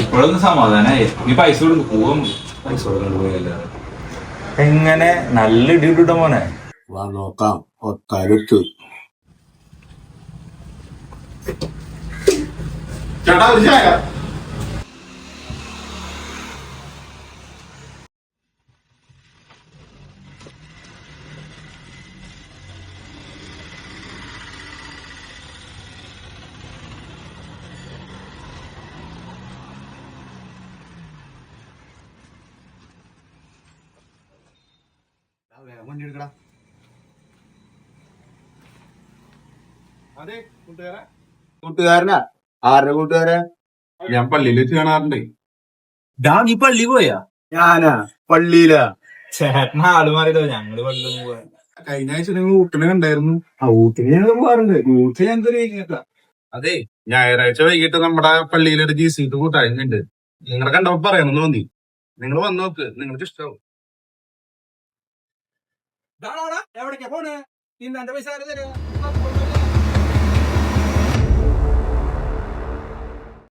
ഇപ്പോഴൊന്നും സമാധാനായി. നീ പൈസ കൊടുക്കും പോകും പൈസ കൊടുക്കാണ്ട് പോയല്ലോ എങ്ങനെ നല്ല ഇടിയിട്ടിട്ട മോനെ. വാ നോക്കാം. ഒത്തരുത്ത്. ചേട്ടാ ഒരു ചായ വണ്ടി എടുക്കടാ. അതെ കൂട്ടുകാരാ. കൂട്ടുകാരനാ? ആരുടെ കൂട്ടുകാരാ? ഞാൻ പള്ളിയിൽ വെച്ച് കാണാറുണ്ടേ. ഡാ നീ പള്ളി പോയാ? ഞാനാ പള്ളിയിലാ. ചേട്ടൻ ആൾ മാറിയതോ? ഞങ്ങൾ പള്ളിയിൽ കഴിഞ്ഞ ആഴ്ച നിങ്ങൾ ഊട്ടിനെ കണ്ടായിരുന്നു. ആ ഊട്ടിന് ഞങ്ങൾ പോകാറുണ്ട് ഊട്ടി ഞങ്ങൾക്ക് കഴിഞ്ഞേക്കാം അതെ. ഞായറാഴ്ച വൈകിട്ട് നമ്മുടെ പള്ളിയിലൊരു ജി സി കൂട്ടായ്മയുണ്ട്. നിങ്ങളെ കണ്ടപ്പോ പറയണമെന്ന് തോന്നി. നിങ്ങൾ വന്നോക്ക് നിങ്ങൾക്ക് ഇഷ്ടാവും దాడా ఎవడికి ఫోన్ నిన్న అంత వయసు